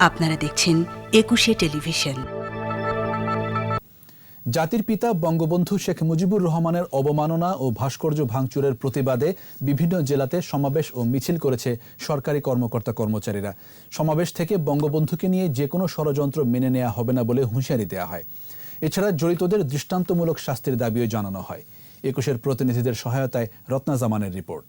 আপনারা দেখছেন একুশে টেলিভিশন। জাতির পিতা বঙ্গবন্ধু শেখ মুজিবুর রহমানের অবমাননা ও ভাস্কর্য ভাঙচুরের প্রতিবাদে বিভিন্ন জেলাতে সমাবেশ ও মিছিল করেছে সরকারি কর্মকর্তা কর্মচারীরা। সমাবেশ থেকে বঙ্গবন্ধুকে নিয়ে যে কোনো ষড়যন্ত্র মেনে নেওয়া হবে না বলে হুঁশিয়ারি দেওয়া হয়। এছাড়া জড়িতদের দৃষ্টান্তমূলক শাস্তির দাবিও জানানো হয়। একুশের প্রতিনিধিদের সহায়তায় রত্না জামানের রিপোর্ট।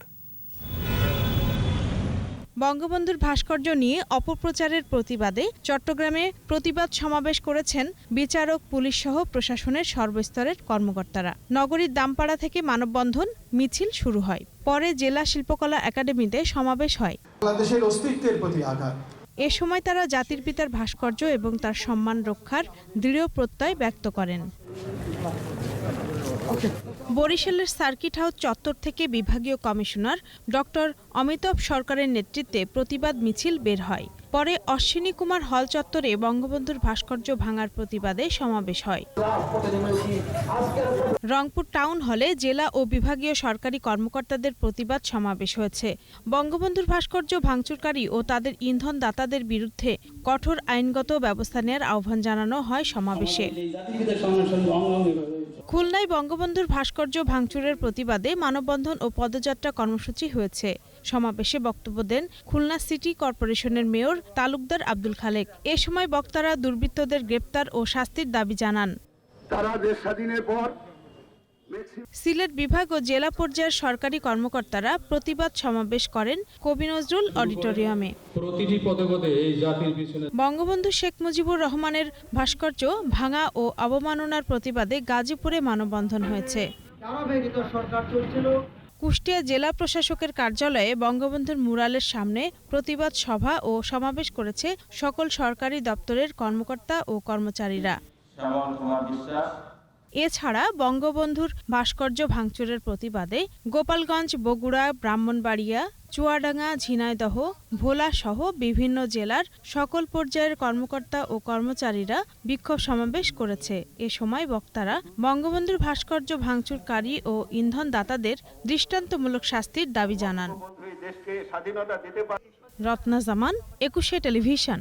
বঙ্গবন্ধুর ভাস্কর্য নিয়ে অপপ্রচারের প্রতিবাদে চট্টগ্রামে প্রতিবাদ সমাবেশ করেছেন বিচারক পুলিশ সহ প্রশাসনের সর্বস্তরের কর্মকর্তারা। নগরীর দামপাড়া থেকে মানববন্ধন মিছিল শুরু হয়। পরে জেলা শিল্পকলা একাডেমিতে সমাবেশ হয়। বাংলাদেশের অস্তিত্বের প্রতি আঘাত। এ সময় তারা জাতির পিতার ভাস্কর্য এবং তার সম্মান রক্ষার দৃঢ় প্রত্যয় ব্যক্ত করেন। বরিশালের সার্কিট হাউস চত্বর থেকে বিভাগীয় কমিশনার ডক্টর অমিতাভ সরকারের নেতৃত্বে প্রতিবাদ মিছিল বের হয়। পরে অশ্বিনী কুমার হল চত্বরে বঙ্গবন্ধুর ভাস্কর্য ভাঙার প্রতিবাদে সমাবেশ হয়। রংপুর টাউন হলে জেলা ও বিভাগীয় সরকারি কর্মকর্তাদের প্রতিবাদ সমাবেশ হয়েছে। বঙ্গবন্ধুর ভাস্কর্য ভাঙচুরকারী ও তাদের ইন্ধন দাতাদের বিরুদ্ধে কঠোর আইনগত ব্যবস্থা নেওয়ার আহ্বান জানানো হয় সমাবেশে। খুলনায় বঙ্গবন্ধুর ভাস্কর্য ভাঙচুরের প্রতিবাদে মানববন্ধন ও পদযাত্রা কর্মসূচি হয়েছে। সমাবেশে বক্তব্য দেন খুলনা সিটি কর্পোরেশনের মেয়র তালুকদার আব্দুল খালেক। এ সময় বক্তারা দুর্বৃত্তদের গ্রেপ্তার ও শাস্তির দাবি জানান। তারা দেশ স্বাধীনের পর সিলেট বিভাগ ও জেলা পর্যায়ের সরকারি কর্মকর্তারা প্রতিবাদ সমাবেশ করেন কবি নজরুল অডিটোরিয়ামে। প্রতিটি পদে পদে এই জাতির পিছনে বঙ্গবন্ধু শেখ মুজিবুর রহমানের ভাস্কর্য ভাঙা ও অবমাননার প্রতিবাদে গাজীপুরে মানববন্ধন হয়েছে। কুষ্টিয়া জেলা প্রশাসকের কার্যালয়ে বঙ্গবন্ধুর মুরালের সামনে প্রতিবাদ সভা ও সমাবেশ করেছে সকল সরকারি দপ্তরের কর্মকর্তা ও কর্মচারীরা। এছাড়া বঙ্গবন্ধুর ভাস্কর্য ভাঙচুরের প্রতিবাদে গোপালগঞ্জ বগুড়া ব্রাহ্মণবাড়িয়া চুয়াডাঙ্গা ঝিনাইদহ ভোলা সহ বিভিন্ন জেলার সকল পর্যায়ের কর্মকর্তা ও কর্মচারীরা বিক্ষোভ সমাবেশ করেছে। এ সময় বক্তারা বঙ্গবন্ধুর ভাস্কর্য ভাঙচুরকারী ও ইন্ধন দাতাদের দৃষ্টান্তমূলক শাস্তির দাবি জানান। রত্না জামান একুশে টেলিভিশন।